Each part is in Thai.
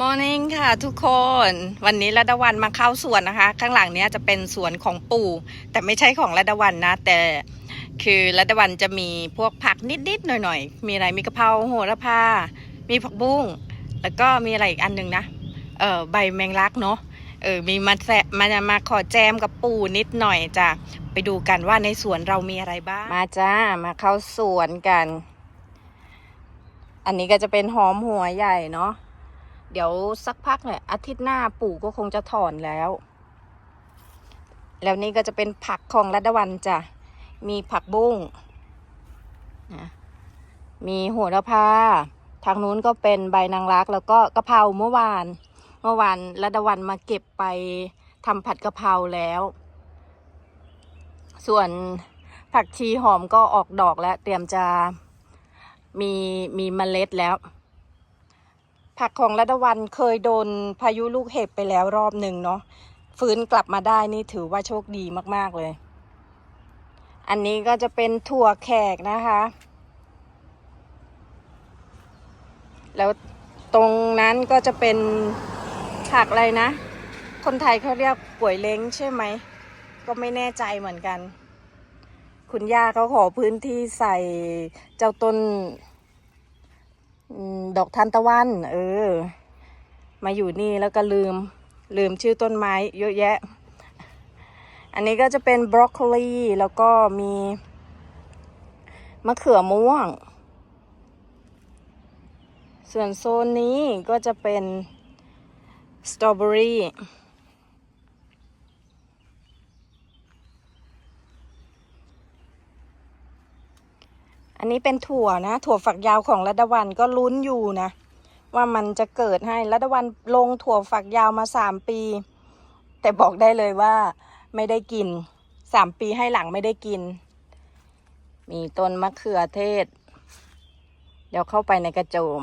มอร์นิ่งค่ะทุกคน วันนี้ระดวันมาเข้าสวนนะคะ ข้างหลังเนี้ยจะเป็นสวนของปู่ แต่ไม่ใช่ของระดวันนะ แต่คือระดวันจะมีพวกผักนิดๆหน่อยๆ มีอะไรมีกะเพราโหระพา มีผักบุ้ง แล้วก็มีอะไรอีกอันหนึ่งนะเออใบแมงลักเนาะเออมีมาแซะมามาขอแจมกับปู่นิดหน่อยจ้ะไปดูกันว่าในสวนเรามีอะไรบ้างมาจ้ามาเข้าสวนกัน อันนี้ก็จะเป็นหอมหัวใหญ่เนาะ เดี๋ยวสักพักเนี่ยอาทิตย์หน้าปู่ก็คงจะถอนแล้ว แล้วนี่ก็จะเป็นผักของรัดวันจ้ะ มีผักบุ้งนะมีโหระพา ทางนู้นก็เป็นใบนางรัก แล้วก็กะเพราเมื่อวาน เมื่อวานรัดวันมาเก็บไปทำผัดกะเพราแล้ว ส่วนผักชีหอมก็ออกดอกแล้ว เตรียมจะมีมีเมล็ดแล้ว ผักของรัตวันเคยโดนพายุลูกเห็บไปแล้วรอบหนึ่งเนาะฟื้นกลับมาได้นี่ถือว่าโชคดีมาก ๆ เลย อันนี้ก็จะเป็นถั่วแขกนะคะ แล้วตรงนั้นก็จะเป็นผักอะไรนะ คนไทยเขาเรียกป่วยเล้งใช่ไหม ก็ไม่แน่ใจเหมือนกัน คุณย่าเขาขอพื้นที่ใส่เจ้าต้น ดอกทานตะวัน เออ มาอยู่นี่แล้วก็ลืม ลืมชื่อต้นไม้เยอะแยะ อันนี้ก็จะเป็นบรอกโคลีแล้วก็มีมะเขือม่วง ส่วนโซนนี้ก็จะเป็นสตรอเบอรี่ อันนี้เป็นถั่วนะ ถั่วฝักยาวของรัดวันก็ลุ้นอยู่นะ ว่ามันจะเกิดให้รัดวันลงถั่วฝักยาวมาสามปี แต่บอกได้เลยว่าไม่ได้กินสามปีให้หลังไม่ได้กิน มีต้นมะเขือเทศ เดี๋ยวเข้าไปในกระโจม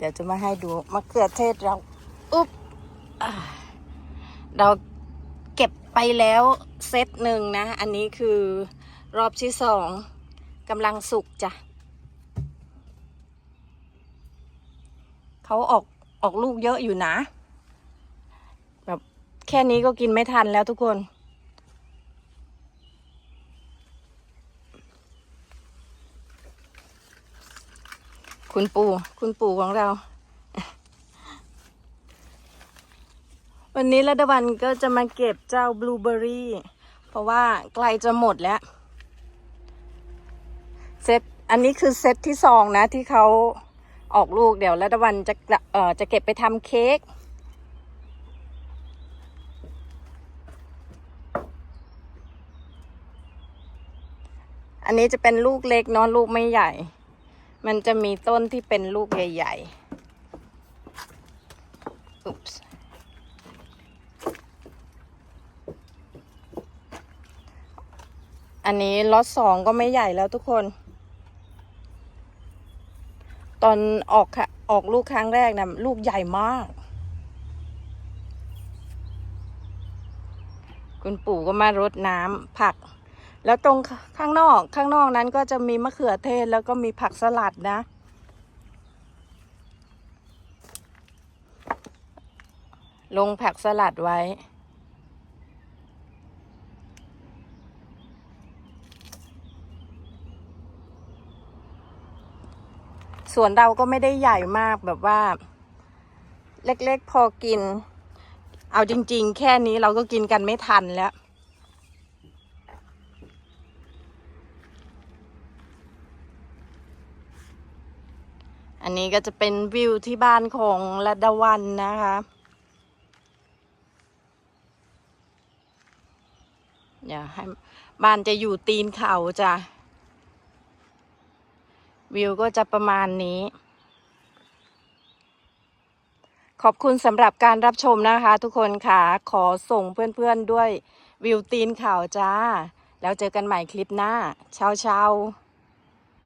เดี๋ยวจะมาให้ดูมะเขือเทศเราอุ๊บเราเก็บไปแล้วเซตหนึ่งนะ อันนี้คือรอบที่สองกำลังสุกจ้ะเขาออกออกลูกเยอะอยู่นะ แบบแค่นี้ก็กินไม่ทันแล้วทุกคน คุณปู่ คุณปู่ของเรา วันนี้รัตวันก็จะมาเก็บเจ้าบลูเบอร์รี่ เพราะว่าใกล้จะหมดแล้ว เซต อันนี้คือเซตที่สองนะที่เขาออกลูกเดี๋ยวรัตวันจะกะเอ่อจะเก็บไปทำเค้กอันนี้จะเป็นลูกเล็กเนาะลูกไม่ใหญ่ มันจะมีต้นที่เป็นลูกใหญ่ๆ อุ๊ปส์อันนี้ล็อตสองก็ไม่ใหญ่แล้วทุกคน ตอนออกค่ะออกลูกครั้งแรกนะลูกใหญ่มาก คุณปู่ก็มารดน้ำผัก แล้วตรงข้างนอกข้างนอกนั้นก็จะมีมะเขือเทศแล้วก็มีผักสลัดนะ ลงผักสลัดไว้ส่วนเราก็ไม่ได้ใหญ่มากแบบว่า เล็กๆพอกิน เอาจริง ๆ แค่นี้เราก็กินกันไม่ทันแล้ว อันนี้ก็จะเป็นวิวที่บ้านของระดวันนะคะ เดี๋ยวให้บ้านจะอยู่ตีนเขาจ้ะ วิวก็จะประมาณนี้ ขอบคุณสำหรับการรับชมนะคะทุกคนค่ะ ขอส่งเพื่อนๆด้วยวิวตีนเขาจ้า แล้วเจอกันใหม่คลิปหน้า เช้าเช้า